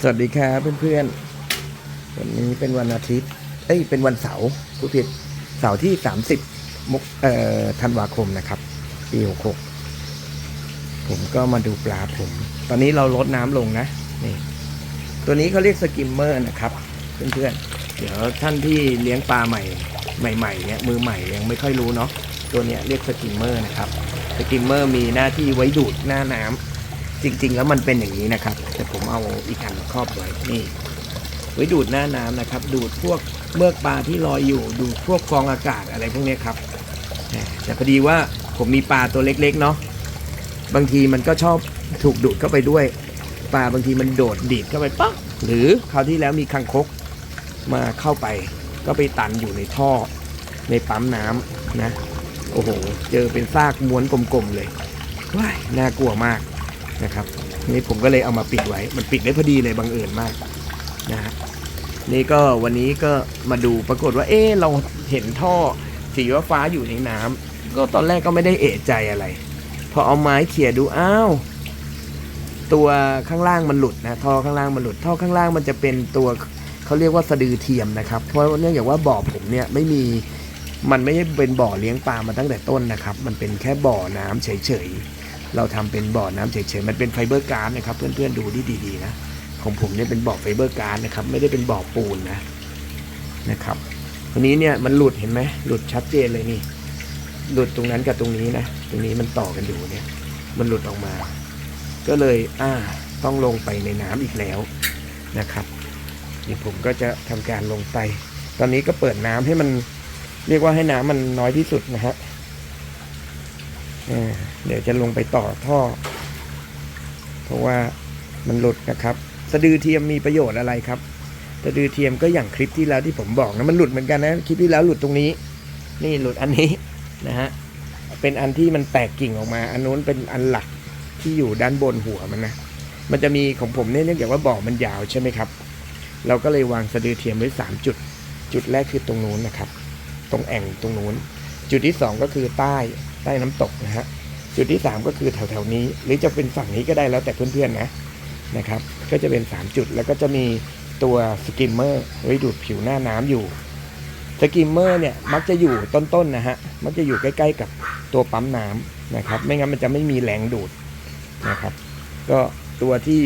สวัสดีครับเพื่อนๆ วันนี้เป็นวันอาทิตย์ เอ้ย เป็นวันเสาร์ผู้ผิด เสาร์ที่ 30มกเอ่อธันวาคมนะครับ ปี66ผมก็มาดูปลาผม ตอนนี้เราลดน้ำลงนะ นี่ ตัวนี้เขาเรียกสกิมเมอร์นะครับ เพื่อนๆ เดี๋ยวท่านที่เลี้ยงปลาใหม่ ใหม่ๆ เนี่ย มือใหม่ยังไม่ค่อยรู้เนาะ ตัวเนี้ยเรียกสกิมเมอร์นะครับ สกิมเมอร์มีหน้าที่ไว้ดูดหน้าน้ำ จริง ๆ แล้วมันเป็นอย่างนี้นะครับแต่ผมเอาอีกอันครอบไว้นี่ไว้ดูดหน้าน้ำนะครับ ดูดพวกเมือกปลาที่ลอยอยู่ ดูดพวกฟองอากาศอะไรพวกนี้ครับแต่พอดีว่าผมมีปลาตัวเล็ก ๆ เนาะบางทีมันก็ชอบถูกดูดเข้าไปด้วย ปลาบางทีมันโดดดีดเข้าไปปั๊บหรือคราวที่แล้วมีคังคกมาเข้าไป ก็ไปตันอยู่ในท่อในปั๊มน้ำนะ โอ้โห เจอเป็นซากม้วนกลมๆเลยว้ายน่ากลัวมาก นะครับนี่ผมก็เลยเอามาปิดไว้ มันปิดได้พอดีเลยบังเอิญมากนะฮะนี่ก็วันนี้ก็มาดูปรากฏว่า เอ๊เราเห็นท่อสีฟ้าอยู่ในน้ำก็ตอนแรกก็ไม่ได้เอะใจอะไร พอเอาไม้เขี่ยดูอ้าวตัวข้างล่างมันหลุดนะท่อข้างล่างมันหลุดท่อข้างล่างมันจะเป็นตัวเขาเรียกว่าสะดือเทียมนะครับ เพราะเนื่องจากว่าบ่อผมเนี่ยไม่มีมันไม่ใช่เป็นบ่อเลี้ยงปลามาตั้งแต่ต้นนะครับ มันเป็นแค่บ่อน้ำเฉยๆ เราทำเป็นบ่อน้ำเฉยๆมันเป็นไฟเบอร์การ์ดนะครับ เพื่อนๆดูที่ดีๆนะของผมเนี่ยเป็นบ่อไฟเบอร์การ์ดนะครับ ไม่ได้เป็นบ่อปูนนะนะครับทีนี้เนี่ยมันหลุดเห็นไหมหลุดชัดเจนเลยนี่ หลุดตรงนั้นกับตรงนี้นะตรงนี้มันต่อกันอยู่เนี่ย มันหลุดออกมา ก็เลยอ่าต้องลงไปในน้ำอีกแล้วนะครับนี่ผมก็จะทำการลงไป ตอนนี้ก็เปิดน้ำให้มันเรียกว่าให้น้ำมันน้อยที่สุดนะฮะ เดี๋ยวจะลงไปต่อท่อ เพราะว่ามันหลุดนะครับ สะดือเทียมมีประโยชน์อะไรครับ สะดือเทียมก็อย่างคลิปที่แล้วที่ผมบอกนะมันหลุดเหมือนกันนะคลิปที่แล้วหลุดตรงนี้ นี่หลุดอันนี้นะฮะเป็นอันที่มันแตกกิ่งออกมา อันนู้นเป็นอันหลักที่อยู่ด้านบนหัวมันนะมันจะมีของผมเนี่ยเนื่องจากว่าบ่อมันยาวใช่ไหมครับ เราก็เลยวางสะดือเทียมไว้สามจุด จุดแรกคือตรงนู้นนะครับ ตรงแอ่งตรงนู้น จุดที่สองก็คือใต้ ใต้น้ำตกนะฮะจุดที่สามก็คือแถวๆนี้ หรือจะเป็นฝั่งนี้ก็ได้แล้วแต่เพื่อนๆนะนะครับ ก็จะเป็นสามจุดแล้วก็จะมีตัวสกิมเมอร์ไว้ดูดผิวหน้าน้ำอยู่สกิมเมอร์เนี่ยมักจะอยู่ต้นๆนะฮะมักจะอยู่ใกล้ๆกับตัวปั๊มน้ำนะครับ ไม่งั้นมันจะไม่มีแรงดูดนะครับ ก็ตัวที่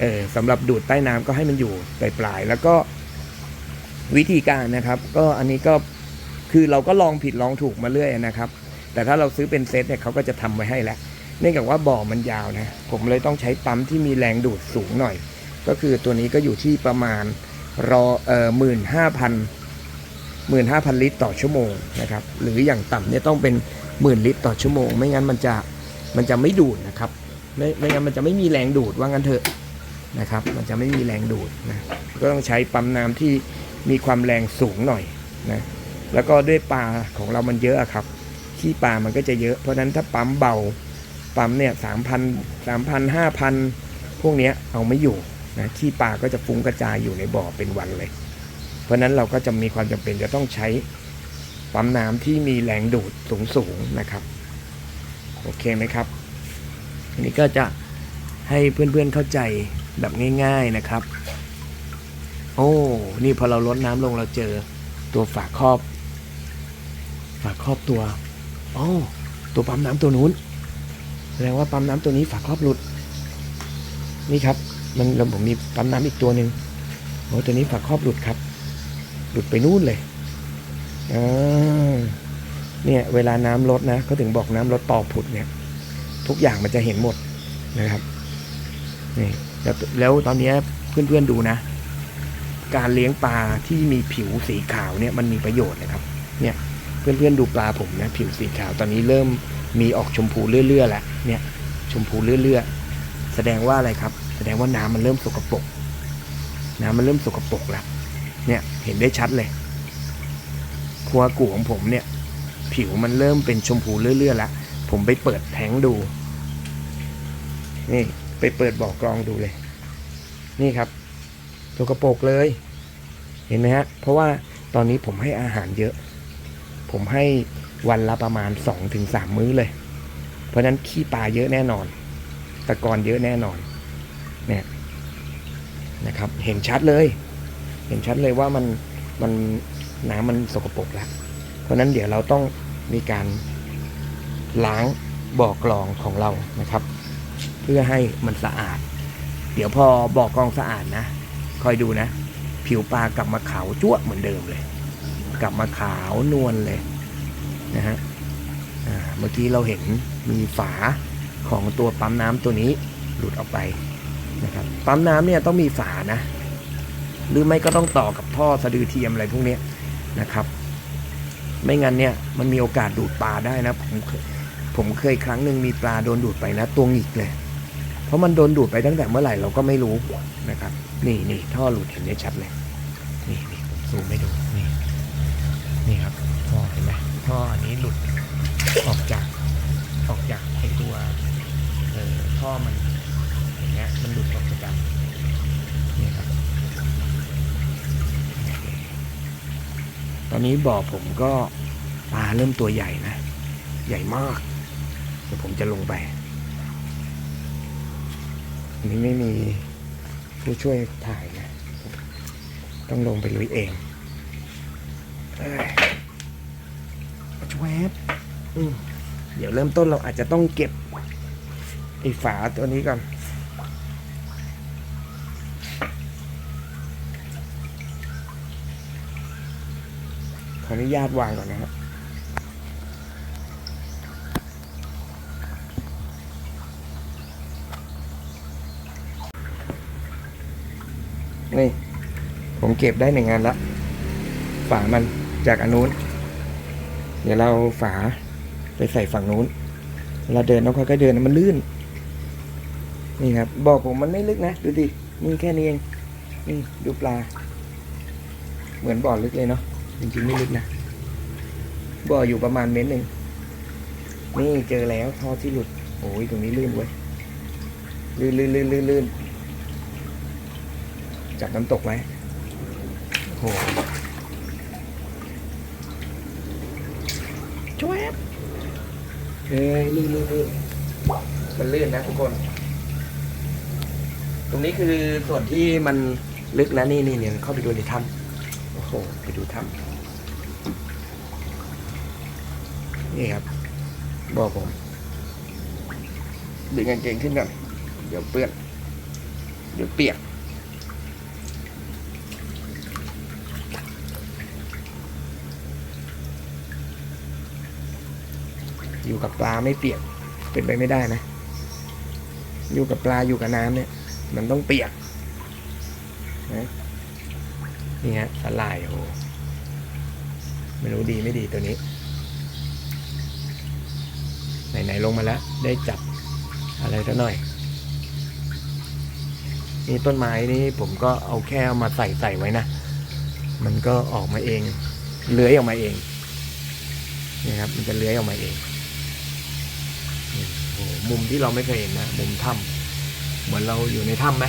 เออสำหรับดูดใต้น้ำก็ให้มันอยู่ปลายๆแล้วก็วิธีการนะครับ ก็อันนี้ก็คือเราก็ลองผิดลองถูกมาเรื่อยนะครับ แต่ถ้าเราซื้อเป็นเซตเนี่ยเขาก็จะทำไว้ให้แล้วเนื่องจากว่าบ่อมันยาวนะ ผมเลยต้องใช้ปั๊มที่มีแรงดูดสูงหน่อย ก็คือตัวนี้ก็อยู่ที่ประมาณรอเอ่อหมื่นห้าพันหมื่นห้าพันลิตรต่อชั่วโมงนะครับ หรืออย่างต่ำเนี่ยต้องเป็นหมื่นลิตรต่อชั่วโมง ไม่งั้นมันจะมันจะไม่ดูดนะครับ ไม่ไม่งั้นมันจะไม่มีแรงดูดว่างั้นเถอะนะครับ มันจะไม่มีแรงดูดนะ ก็ต้องใช้ปั๊มน้ำที่มีความแรงสูงหน่อยนะ แล้วก็ด้วยปลาของเรามันเยอะครับ ขี้ปลามันก็จะเยอะ เพราะนั้นถ้าปั๊มเบาปั๊มเนี่ยสามพันสามพันห้าพันพวกนี้เอาไม่อยู่นะขี้ปลาก็จะฟุ้งกระจายอยู่ในบ่อเป็นวันเลย เพราะนั้นเราก็จะมีความจำเป็นจะต้องใช้ปั๊มน้ำที่มีแรงดูดสูงสูงนะครับ โอเคไหมครับ อันนี้ก็จะให้เพื่อนๆเข้าใจแบบง่าย ๆนะครับ โอ้ นี่พอเราลดน้ำลงเราเจอตัวฝาครอบ ฝาครอบตัว อ๋อตัวปั๊มน้ำตัวนู้นแสดงว่าปั๊มน้ำตัวนี้ฝาครอบหลุด นี่ครับ มันเราผมมีปั๊มน้ำอีกตัวหนึ่งโอ้ตัวนี้ฝาครอบหลุดครับ หลุดไปนู่นเลยอ่าเนี่ยเวลาน้ำลดนะเขาถึงบอกน้ำลดต่อผุดเนี่ย ทุกอย่างมันจะเห็นหมดนะครับนี่แล้วแล้วตอนนี้เพื่อนๆดูนะ การเลี้ยงปลาที่มีผิวสีขาวเนี่ยมันมีประโยชน์นะครับ เนี่ย เพื่อนๆดูปลาผมนะผิวสีขาวตอนนี้เริ่มมีออกชมพูเรื่อยๆแล้วเนี่ยชมพูเรื่อยๆแสดงว่าอะไรครับ แสดงว่าน้ำมันเริ่มสกปรกน้ำมันเริ่มสกปรกแล้วเนี่ยเห็นได้ชัดเลยครัวกูของผมเนี่ย ผิวมันเริ่มเป็นชมพูเรื่อยๆแล้วผมไปเปิดแทงดู นี่ไปเปิดบ่อกรองดูเลย นี่ครับสกปรกเลย เห็นไหมฮะ เพราะว่าตอนนี้ผมให้อาหารเยอะ ผมให้วันละประมาณสองถึงสามมื้อเลย เพราะนั้นขี้ปลาเยอะแน่นอน ตะกอนเยอะแน่นอนเนี่ยนะครับ เห็นชัดเลย เห็นชัดเลยว่ามันมันน้ำมันสกปรกแล้ว เพราะนั้นเดี๋ยวเราต้องมีการล้างบ่อกรองของเรานะครับ เพื่อให้มันสะอาด เดี๋ยวพอบ่อกรองสะอาดนะ คอยดูนะ ผิวปลากลับมาขาวจั่วเหมือนเดิมเลย กลับมาขาวนวลเลยนะฮะเมื่อกี้เราเห็นมีฝาของตัวปั๊มน้ำตัวนี้หลุดออกไปนะครับปั๊มน้ำเนี่ยต้องมีฝานะ หรือไม่ก็ต้องต่อกับท่อสะดือเทียมอะไรพวกนี้นะครับ ไม่งั้นเนี่ยมันมีโอกาสดูดปลาได้นะผมผมเคยครั้งหนึ่งมีปลาโดนดูดไปนะตัวหงิกเลย เพราะมันโดนดูดไปตั้งแต่เมื่อไหร่เราก็ไม่รู้นะครับ นี่นี่ท่อหลุดเห็นได้ชัดเลย นี่นี่ผมซูมให้ดูนี่ครับท่อเห็นไหม ท่ออันนี้หลุดออกจากออกจากไอตัวเออท่อมันอย่างเงี้ยมันหลุดออกจากกันนี่ครับตอนนี้บ่อผมก็ปลาเริ่มตัวใหญ่นะ ใหญ่มาก เดี๋ยวผมจะลงไปอันนี้ไม่มีผู้ช่วยถ่ายนะ ต้องลงไปลุยเองเอ้ย ชวบอืมเดี๋ยวเริ่มต้นเราอาจจะต้องเก็บไอ้ฝาตัวนี้ก่อนขออนุญาตวางก่อนนะครับนี่ ผมเก็บได้หนึ่งงานละฝามันจากอันนู้น เดี๋ยวเราฝาไปใส่ฝั่งนู้นเวลาเดินต้องค่อยๆเดินนะมันลื่น นี่ครับบอกผมมันไม่ลึกนะ ดูดินี่แค่นี้เองนี่ดูปลา เหมือนบ่อลึกเลยเนาะจริงๆไม่ลึกนะบ่ออยู่ประมาณเมตรหนึ่งนี่เจอแล้วท่อที่หลุด โอ้ยตรงนี้ลื่นเว้ยลื่นลื่นลื่นลื่นลื่นจับน้ำตกไว้โอ้โหชวบ เฮ้ยลื่นลื่นลื่นมันลื่นนะทุกคน ตรงนี้คือส่วนที่มันลึกนะนี่นี่เนี่ยเข้าไปดูในถ้ำโอ้โหไปดูถ้ำนี่ครับบอกผมดึงกางเกงขึ้นก่อนเดี๋ยวเปื้อน เดี๋ยวเปียก อยู่กับปลาไม่เปียก เป็นไปไม่ได้นะ อยู่กับปลาอยู่กับน้ำเนี่ย มันต้องเปียกนะนี่ฮะสลายโอ้โหไม่รู้ดีไม่ดีตัวนี้ ไหนๆลงมาแล้ว ได้จับอะไรสักหน่อย นี่ต้นไม้นี่ผมก็เอาแค่เอามาใส่ใส่ไว้นะ มันก็ออกมาเอง เลื้อยออกมาเองนี่ครับ มันจะเลื้อยออกมาเอง โอ้มุมที่เราไม่เคยเห็นนะ มุมถ้ำเหมือนเราอยู่ในถ้ำไหม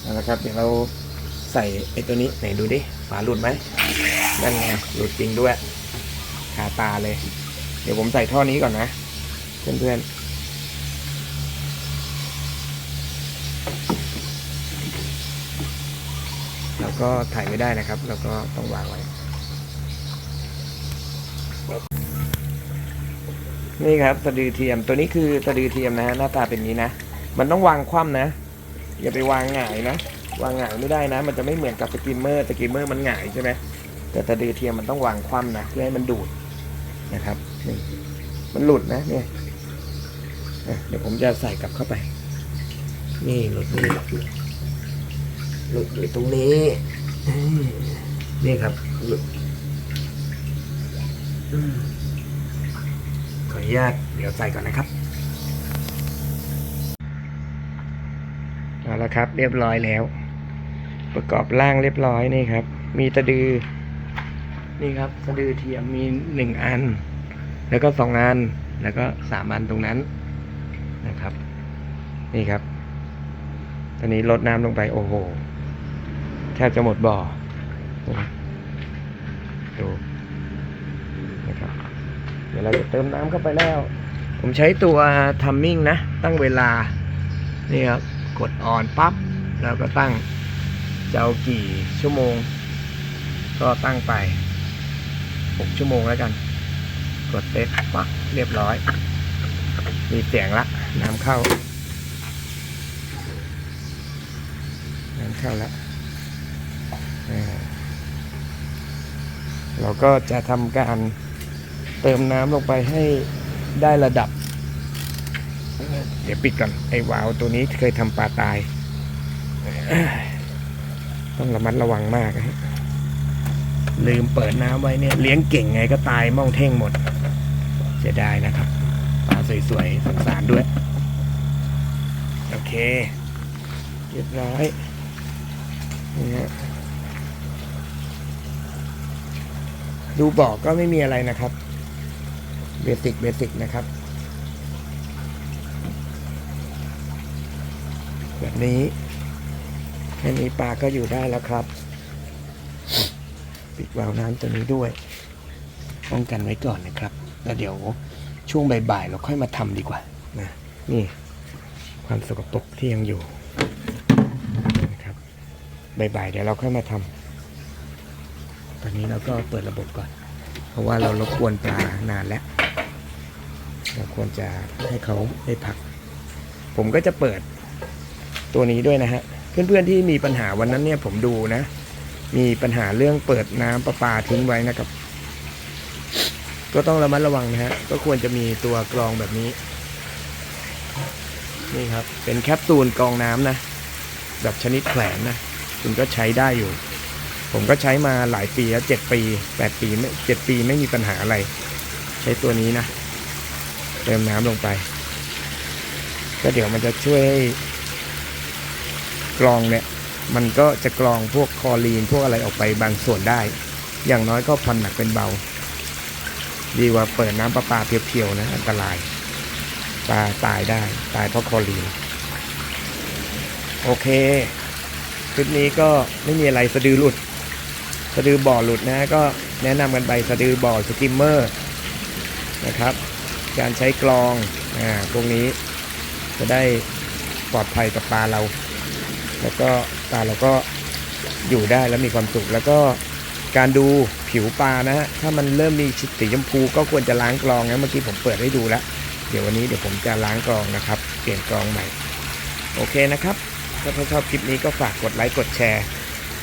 เอาละครับเดี๋ยวเราใส่ไอ้ตัวนี้ไหนดูดิฝาหลุดไหมนั่นไงหลุดจริงด้วย คาตาเลย เดี๋ยวผมใส่ท่อนี้ก่อนนะ เพื่อนๆเราก็ถ่ายไม่ได้นะครับ เราก็ต้องวางไว้ นี่ครับสะดือเทียมตัวนี้คือสะดือเทียมนะฮะหน้าตาเป็นนี้นะ มันต้องวางคว่ำนะ อย่าไปวางหงายนะ วางหงายไม่ได้นะ มันจะไม่เหมือนกับสกิมเมอร์สกิมเมอร์มันหงายใช่ไหมแต่สะดือเทียมมันต้องวางคว่ำนะเพื่อให้มันดูด นะครับนี่มันหลุดนะเนี่ยเดี๋ยวผมจะใส่กลับเข้าไป นี่หลุดนี่หลุดอยู่ตรงนี้นี่ครับหลุดขออนุญาตเดี๋ยวใส่ก่อนนะครับเอาละครับ เรียบร้อยแล้ว ประกอบร่างเรียบร้อยนี่ครับ มีตะดือ นี่ครับสะดือเทียมมีหนึ่งอัน แล้วก็สองอันแล้วก็สามอันตรงนั้นนะครับ นี่ครับ ตอนนี้ลดน้ำลงไปโอ้โหแทบจะหมดบ่อดูนะครับ เดี๋ยวเราจะเติมน้ำเข้าไปแล้ว ผมใช้ตัวทัมมิ่งนะ ตั้งเวลา นี่ครับ กดออนปั๊บ แล้วก็ตั้งจะเอากี่ชั่วโมง ก็ตั้งไป 6 ชั่วโมงแล้วกัน กดเต็ปั๊บเรียบร้อย มีเสียงละน้ำเข้า น้ำเข้าแล้วเราก็จะทำการเติมน้ำลงไปให้ได้ระดับ เดี๋ยวปิดก่อน ไอ้วาล์วตัวนี้เคยทำปลาตาย ต้องระมัดระวังมากฮะลืมเปิดน้ำไว้เนี่ย เลี้ยงเก่งไงก็ตายม่องเท่งหมด เสียดายนะครับปลาสวยๆสงสารด้วย โอเค เรียบร้อยนี่ฮะดูบอกก็ไม่มีอะไรนะครับเบสิกเบสิกนะครับ แบบนี้แค่นี้ปลาก็อยู่ได้แล้วครับ ปิดวาล์วน้ำตัวนี้ด้วย ป้องกันไว้ก่อนนะครับ แล้วเดี๋ยวช่วงบ่ายๆเราค่อยมาทำดีกว่านะนี่ความสกปรกที่ยังอยู่นะครับบ่ายๆเดี๋ยวเราค่อยมาทำตอนนี้เราก็เปิดระบบก่อน เพราะว่าเรารบกวนปลานานแล้วเราควรจะให้เขาได้พัก ผมก็จะเปิดตัวนี้ด้วยนะฮะเพื่อนๆที่มีปัญหาวันนั้นเนี่ยผมดูนะ มีปัญหาเรื่องเปิดน้ำประปาทิ้งไว้นะครับ ก็ต้องระมัดระวังนะฮะ ก็ควรจะมีตัวกรองแบบนี้ นี่ครับ เป็นแคปซูลกรองน้ำนะ แบบชนิดแขวนนะ คุณก็ใช้ได้อยู่ ผมก็ใช้มาหลายปีแล้วเจ็ดปีแปดปีไม่เจ็ดปีไม่มีปัญหาอะไร ใช้ตัวนี้นะ เติมน้ำลงไป ก็เดี๋ยวมันจะช่วยให้กรองเนี่ย มันก็จะกรองพวกคลอรีนพวกอะไรออกไปบางส่วนได้ อย่างน้อยก็พันหนักเป็นเบา ดีกว่าเปิดน้ำประปาเพียวๆนะอันตรายปลาตายได้ ตายเพราะคอรีนโอเคคลิปนี้ก็ไม่มีอะไรสะดือหลุด สะดือบ่อหลุดนะ ก็แนะนำกันไปสะดือบ่อสกิมเมอร์นะครับ การใช้กรองอ่าพวกนี้จะได้ปลอดภัยกับปลาเรา แล้วก็ปลาเราก็อยู่ได้แล้วมีความสุขแล้วก็การดู ผิวปลานะฮะถ้ามันเริ่มมีสีชมพูก็ควรจะล้างกรองนะเมื่อกี้ผมเปิดให้ดูแล้ว เดี๋ยววันนี้เดี๋ยวผมจะล้างกรองนะครับ เปลี่ยนกรองใหม่ โอเคนะครับ ถ้าชอบคลิปนี้ก็ฝากกดไลค์กดแชร์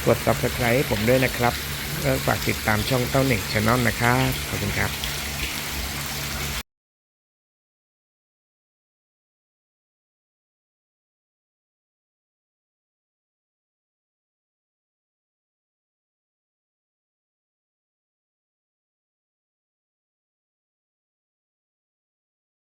กด subscribe ให้ผมด้วยนะครับแล้วฝากติดตามช่องเต้าหนึ่งช n นลนะครับขอบคุณครับ